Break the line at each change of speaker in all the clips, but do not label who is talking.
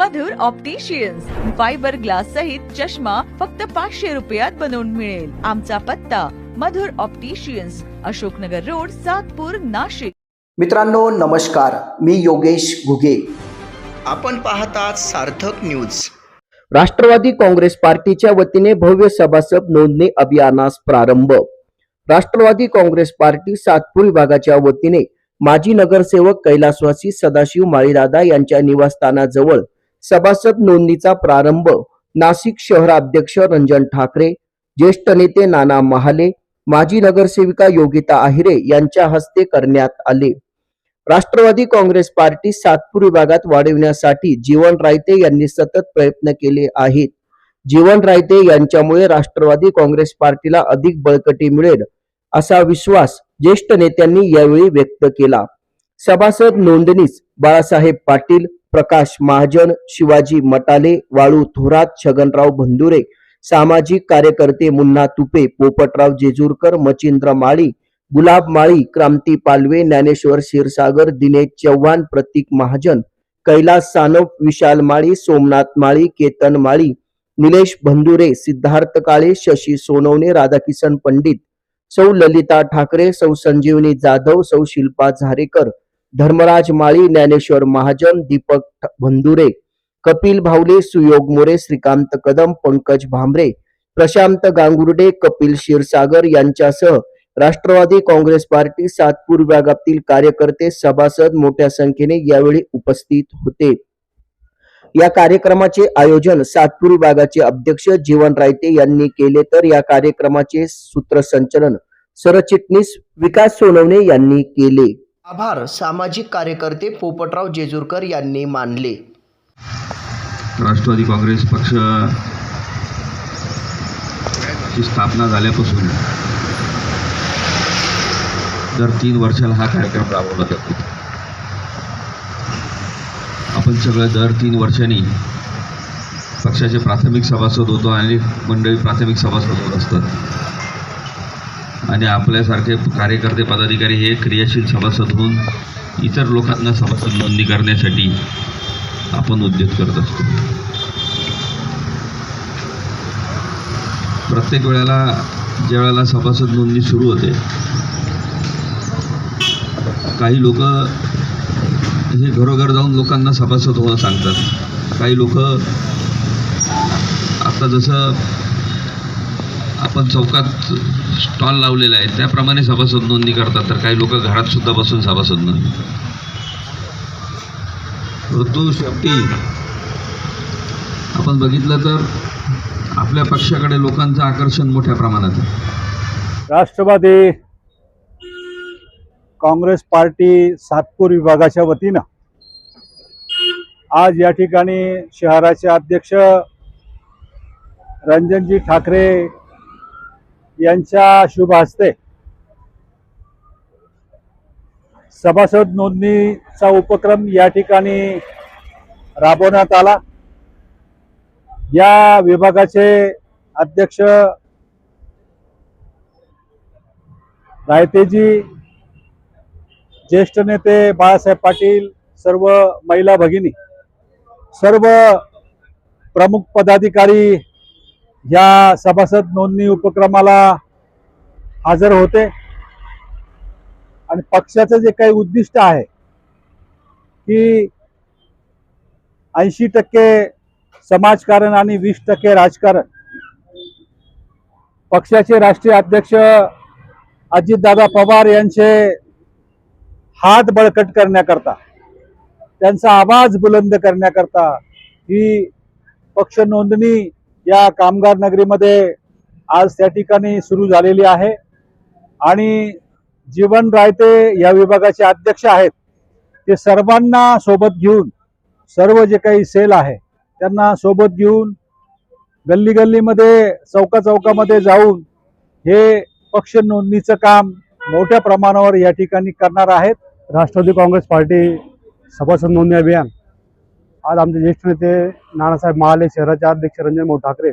मधुर opticians fibre glass सहित चष्मा फक्त पाचशे रुपयात बनवून मिळेल. आमचा पत्ता मधुर ऑप्टिशियन्स अशोकनगर रोड सातपूर नाशिक.
मित्रांनो नमस्कार. मी योगेश घुगे. आपण पाहतात सार्थक न्यूज राष्ट्रवादी काँग्रेस पार्टीच्या वतीने भव्य सभासद नोंदणी अभियानास प्रारंभ. राष्ट्रवादी काँग्रेस पार्टी सातपूर विभागाच्या वतीने माजी नगरसेवक कैलासवासी सदाशिव माळीदादा यांच्या निवासस्थानाजवळ सभासद नोंदणीचा प्रारंभ. नाशिक शहराध्यक्ष रंजन ठाकरे ज्येष्ठ नेते नाना महाले माजी नगरसेविका योगिता आहिरे यांच्या हस्ते करण्यात आले. राष्ट्रवादी काँग्रेस पार्टी सातपूर विभागात वाढविण्यासाठी जीवन रायते यांनी सतत प्रयत्न केले आहेत. जीवन रायते यांच्यामुळे राष्ट्रवादी काँग्रेस पार्टीला अधिक बळकटी मिळेल असा विश्वास ज्येष्ठ नेत्यांनी यावेळी व्यक्त केला. सभासद नोंदणीस बाळासाहेब पाटील प्रकाश महाजन शिवाजी मटाले वाळू थोरात छगनराव भंदुरे सामाजिक कार्यकर्ते मुन्ना तुपे पोपटराव जेजूरकर मचिंद्र माळी गुलाब माळी क्रांती पालवे ज्ञानेश्वर क्षीरसागर दिनेश चव्हाण प्रतीक महाजन कैलास सानप विशाल माळी सोमनाथ माळी केतन माळी निलेश भंदुरे सिद्धार्थ काळे शशी सोनवणे राधाकिशन पंडित सौ ललिता ठाकरे सौ संजीवनी जाधव सौ शिल्पा झारेकर धर्मराज माळी ज्ञानेश्वर महाजन दीपक भंदुरे कपिल भावले सुयोग मोरे श्रीकांत कदम पंकज भांबरे प्रशांत गांगुर्डे कपिल क्षीरसागर यांच्यासह राष्ट्रवादी काँग्रेस पार्टी सातपूर विभागातील कार्यकर्ते सभासद मोठ्या संख्येने यावेळी उपस्थित होते. या कार्यक्रमाचे आयोजन सातपूर विभागाचे अध्यक्ष जीवन रायते यांनी केले. तर या कार्यक्रमाचे सूत्रसंचलन सरचिटणीस विकास सोनवणे यांनी केले. आभार सामाजिक कार्यकर्ते पोपटराव जेजूरकर यांनी मानले.
राष्ट्रवादी काँग्रेस पक्ष ची स्थापना झाल्यापासून दर तीन वर्षाला हा कार्यक्रम राबवला जातो. आपण सगळं दर तीन वर्षांनी पक्षाचे प्राथमिक सभासद होतो आणि मंडळी प्राथमिक सभासद होत असतात. आणि आपल्यासारखे कार्यकर्ते पदाधिकारी हे क्रियाशील सभासद होऊन इतर लोकांना सभासद नोंदणी करण्यासाठी आपण उद्योग करत असतो. प्रत्येक वेळेला ज्या वेळेला सभासद नोंदणी सुरू होते काही लोक हे घरोघर जाऊन लोकांना सभासद होणं सांगतात. काही लोक आता जसं आपण चौकात स्टॉल लावलेला आहे. त्याप्रमाणे सभासद नोंदणी करतात. तर काही लोक घरात सुद्धा बसून सभासद नोंदणी ऋतू शेवटी आपण बघितलं तर आपल्या पक्षाकडे लोकांचं आकर्षण मोठ्या प्रमाणात आहे.
राष्ट्रवादी काँग्रेस पार्टी सातपूर विभागाच्या वतीनं आज या ठिकाणी शहराचे अध्यक्ष रंजनजी ठाकरे यांच्या शुभ हस्ते सभासद नोंदणीचा उपक्रम या ठिकाणी राबवण्यात आला. या विभागाचे अध्यक्ष रायतेजी ज्येष्ठ नेते बाळासाहेब पाटील सर्व महिला भगिनी सर्व प्रमुख पदाधिकारी या सभासद नोंदणी उपक्रमाला हजर होते. आणि पक्षाचं जे काही उद्दिष्ट आहे की ऐंशी टक्के समाजकारण आणि वीस टक्के राजकारण. पक्षाचे राष्ट्रीय अध्यक्ष अजितदादा पवार यांचे हात बळकट करण्याकरता त्यांचा आवाज बुलंद करण्याकरता ही पक्ष नोंदणी या कामगार नगरीमध्ये आज त्या ठिकाणी सुरू झालेली आहे. आणि जीवन रायते या विभागाचे अध्यक्ष आहेत. ते सर्वांना सोबत घेऊन सर्व जे काही सेल आहे त्यांना सोबत घेऊन गल्ली गल्लीमध्ये चौका चौकामध्ये जाऊन हे पक्ष नोंदणीचं काम मोठ्या प्रमाणावर या ठिकाणी करणार आहेत. राष्ट्रवादी काँग्रेस पार्टी सभासद नोंदणी अभियान. आज आमचे ज्येष्ठ नेते नानासाहेब महाले शहराचे अध्यक्ष रंजन भाऊ ठाकरे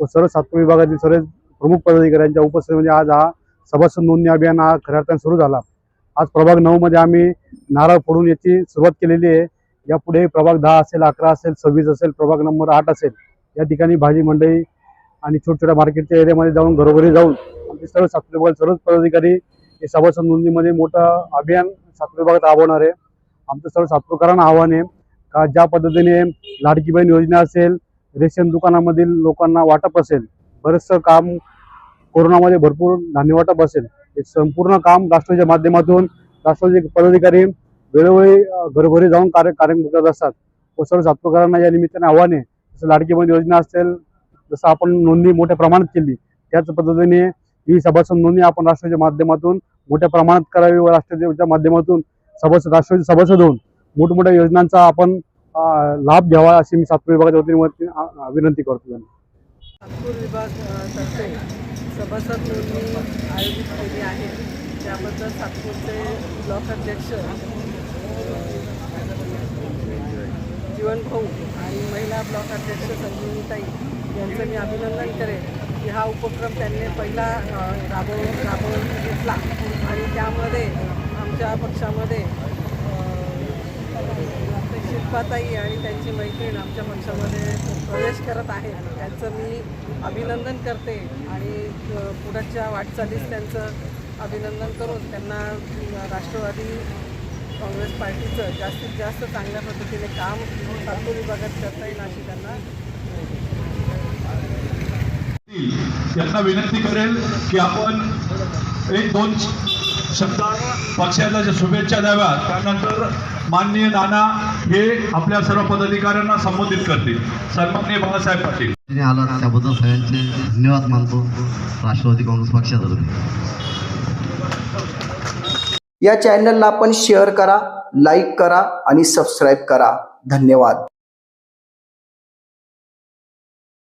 व सर्व सातपूर विभागातील सर्व प्रमुख पदाधिकाऱ्यांच्या उपस्थितीमध्ये म्हणजे आज हा सभासद नोंदणी अभियान हा खऱ्या अर्थाने सुरू झाला. आज प्रभाग नऊ मध्ये आम्ही नारळ फोडून याची सुरुवात केलेली आहे.
यापुढे प्रभाग दहा असेल अकरा असेल सव्वीस असेल प्रभाग नंबर आठ असेल या ठिकाणी भाजी मंडई आणि छोट्या छोट्या मार्केटच्या एरियामध्ये जाऊन घरोघरी जाऊन आमचे सर्व सातवे विभाग सर्वच पदाधिकारी हे सभासद नोंदणीमध्ये मोठं अभियान सातवे विभागात राबवणार आहे. आमचं सर्व सातपूरकरांना आव्हान आहे. ज्या पद्धतीने लाडकी बहीण योजना असेल रेशन दुकानामधील लोकांना वाटप असेल बरंचसं काम कोरोनामध्ये भरपूर धान्य वाटप असेल. हे संपूर्ण काम राष्ट्रवादीच्या माध्यमातून राष्ट्रवादी पदाधिकारी वेळोवेळी घरोघरी जाऊन कार्य कार्यक्रम करत असतात. व सर्व सातपूरकरांना या निमित्ताने आव्हान आहे जसं लाडकी बहीण योजना असेल जसं आपण नोंदणी मोठ्या प्रमाणात केली त्याच पद्धतीने ही सभासद नोंदणी आपण राष्ट्राच्या माध्यमातून मोठ्या प्रमाणात करावी व राष्ट्रवादीच्या माध्यमातून सभासद राष्ट्रवादी सभासद होऊन मोठमोठ्या योजनांचा आपण लाभ घ्यावा अशी मी सातपूर विभागाच्या वतीने विनंती करतो त्यांना.
नागपूर विभाग सभासद नोंदणी आयोजित केली आहे त्याबद्दल नागपूरचे ब्लॉक अध्यक्ष जीवन भाऊ आणि महिला ब्लॉक अध्यक्ष संजीवनीताई यांचं मी अभिनंदन करेन की हा उपक्रम त्यांनी पहिला अ, राबव राबवून घेतला आणि त्यामध्ये आमच्या पक्षामध्ये शिल्पाताई आणि त्यांची मैत्रीण आमच्या पक्षामध्ये प्रवेश करत आहेत. त्यांचं मी अभिनंदन करते आणि पुढच्या वाटचालीस त्यांचं अभिनंदन करून त्यांना राष्ट्रवादी काँग्रेस पार्टीचं जास्तीत जास्त चांगल्या पद्धतीने काम नागपूर विभागात करता येईल अशी त्यांना
त्यांना विनंती करेल की आपण एक दोन शब्द पक्षाला ज्या शुभेच्छा द्याव्यात त्यानंतर माननीय नाना हे आपल्या सर्व पदाधिकाऱ्यांना संबोधित करतील. सन्माननीय बाळासाहेब पाटील.
आला त्याबद्दल सगळ्यांचे धन्यवाद मानतो. राष्ट्रवादी काँग्रेस पक्षातर्फे
या चॅनलला आपण शेअर करा लाईक करा आणि सबस्क्राईब करा. धन्यवाद.